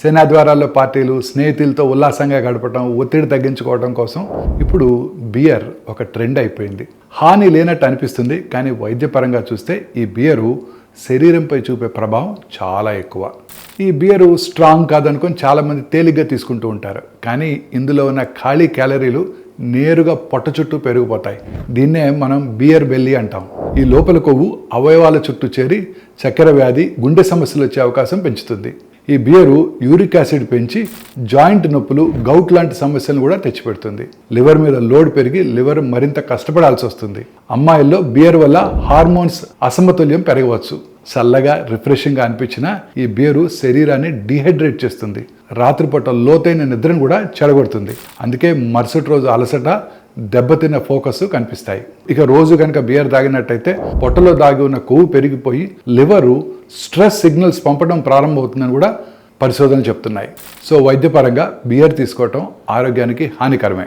సేనాద్వారాల్లో పార్టీలు స్నేహితులతో ఉల్లాసంగా గడపడం ఒత్తిడి తగ్గించుకోవడం కోసం ఇప్పుడు బియర్ ఒక ట్రెండ్ అయిపోయింది. హాని లేనట్టు అనిపిస్తుంది కానీ వైద్యపరంగా చూస్తే ఈ బియరు శరీరంపై చూపే ప్రభావం చాలా ఎక్కువ. ఈ బియరు స్ట్రాంగ్ కాదనుకొని చాలామంది తేలిగ్గా తీసుకుంటూ ఉంటారు కానీ ఇందులో ఉన్న ఖాళీ క్యాలరీలు నేరుగా పొట్ట చుట్టూ పెరిగిపోతాయి. దీన్నే మనం బియర్ బెల్లి అంటాం. ఈ లోపల కొవ్వు అవయవాల చుట్టూ చేరి చక్కెర వ్యాధి గుండె సమస్యలు వచ్చే అవకాశం పెంచుతుంది. ఈ బియరు యూరిక్ యాసిడ్ పెంచి జాయింట్ నొప్పులు గౌట్ లాంటి సమస్యలను కూడా తెచ్చిపెడుతుంది. లివర్ మీద లోడ్ పెరిగి లివర్ మరింత కష్టపడాల్సి వస్తుంది. అమ్మాయిల్లో బియర్ వల్ల హార్మోన్స్ అసమతుల్యం పెరగవచ్చు. చల్లగా రిఫ్రెషింగ్గా అనిపించిన ఈ బియరు శరీరాన్ని డీహైడ్రేట్ చేస్తుంది. రాత్రిపూట లోతైన నిద్రను కూడా చెడగొడుతుంది. అందుకే మరుసటి రోజు అలసట దెబ్బతిన్న ఫోకస్ కనిపిస్తాయి. ఇక రోజు కనుక బియర్ తాగినట్టయితే పొట్టలో దాగి ఉన్న కొవ్వు పెరిగిపోయి లివరు స్ట్రెస్ సిగ్నల్స్ పంపడం ప్రారంభమవుతుందని కూడా పరిశోధనలు చెప్తున్నాయి. సో వైద్యపరంగా బియర్ తీసుకోవటం ఆరోగ్యానికి హానికరమే.